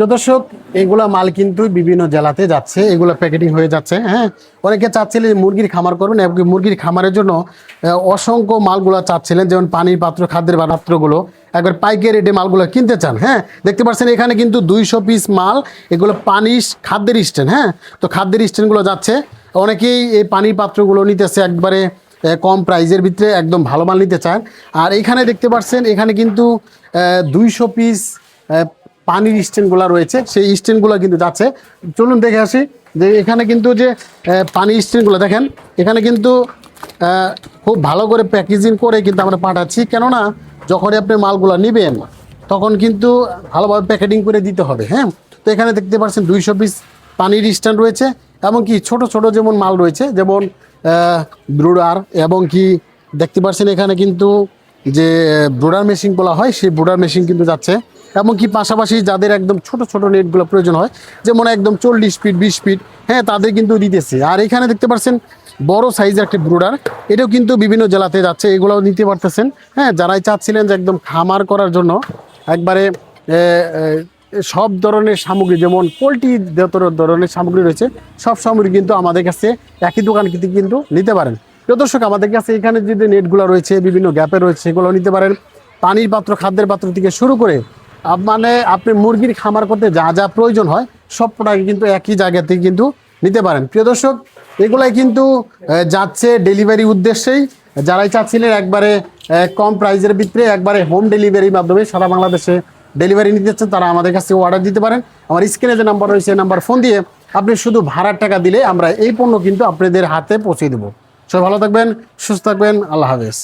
প্রিয় দর্শক, এগুলা মাল কিন্তু বিভিন্ন জেলাতে যাচ্ছে, এগুলো প্যাকেটিং হয়ে যাচ্ছে হ্যাঁ? অনেকে চাচ্ছিলেন মুরগির খামার করবেন এবং মুরগির খামারের জন্য অসংখ্য মালগুলো চাচ্ছিলেন, যেমন পানির পাত্র, খাদ্যের পাত্রগুলো, একবার পাইকারি রেটে মালগুলো কিনতে চান হ্যাঁ? দেখতে পাচ্ছেন এখানে কিন্তু দুইশো পিস মাল, এগুলো পানির খাদ্যের স্ট্যান্ড হ্যাঁ? তো খাদ্যের স্ট্যান্ডগুলো যাচ্ছে, অনেকেই এই পানির পাত্রগুলো নিতেছে একবারে কম প্রাইজের ভিতরে, একদম ভালো মাল নিতে চান। আর এখানে দেখতে পাচ্ছেন, এখানে কিন্তু দুইশো পিস পানির স্ট্যান্ডগুলো রয়েছে, সেই স্ট্যান্ডগুলো কিন্তু যাচ্ছে। চলুন দেখে আসি যে এখানে কিন্তু যে পানির স্ট্যান্ডগুলো দেখেন, এখানে কিন্তু খুব ভালো করে প্যাকেজিং করে কিন্তু আমরা পাঠাচ্ছি। কেননা, যখনই আপনি মালগুলো নেবেন, তখন কিন্তু ভালোভাবে প্যাকেটিং করে দিতে হবে হ্যাঁ? তো এখানে দেখতে পাচ্ছেন দুইশো পিস পানির স্ট্যান্ড রয়েছে, এমনকি ছোট ছোট যেমন মাল রয়েছে, যেমন ব্রুডার এবং কি, দেখতে পাচ্ছেন এখানে কিন্তু যে, ব্রোডার মেশিন বলা হয়, সেই ব্রোডার মেশিন কিন্তু যাচ্ছে। এমনকি পাশাপাশি যাদের একদম ছোট ছোট নেটগুলো প্রয়োজন হয়, যেমন একদম চল্লিশ ফিট, বিশ ফিট হ্যাঁ তাদের কিন্তু দিতেছে। আর এখানে দেখতে পাচ্ছেন বড় সাইজের একটি ব্রুডার, এটাও কিন্তু বিভিন্ন জেলাতে যাচ্ছে, এগুলোও নিতে পারতেছেন। হ্যাঁ যারাই চাচ্ছিলেন যে একদম খামার করার জন্য, একবারে সব ধরনের সামগ্রী, যেমন পোলট্রি যত ধরনের সামগ্রী রয়েছে, সব সামগ্রী কিন্তু আমাদের কাছে একই দোকান থেকে কিন্তু নিতে পারেন। দর্শক, আমাদের কাছে এখানে যে নেটগুলো রয়েছে, বিভিন্ন গ্যাপে রয়েছে সেগুলো নিতে পারেন। পানির পাত্র, খাদ্যের পাত্র থেকে শুরু করে মানে আপনি মুরগির খামার করতে যা যা প্রয়োজন হয়, সব প্রোডাক্ট কিন্তু একই জায়গা থেকে কিন্তু নিতে পারেন। প্রিয় দর্শক, এগুলাই কিন্তু যাচ্ছে ডেলিভারি উদ্দেশ্যেই। যারাই চাচ্ছিলেন একবারে কম প্রাইজের ভিতরে একবারে হোম ডেলিভারির মাধ্যমে সারা বাংলাদেশে ডেলিভারি নিতে চাচ্ছেন, তারা আমাদের কাছে অর্ডার দিতে পারেন। আমার স্ক্রিনে যে নাম্বার রয়েছে নাম্বার ফোন দিয়ে আপনি শুধু ভাড়ার টাকা দিলে আমরা এই পণ্য কিন্তু আপনাদের হাতে পৌঁছে দেবো। সবাই ভালো থাকবেন, সুস্থ থাকবেন, আল্লাহ হাফেজ।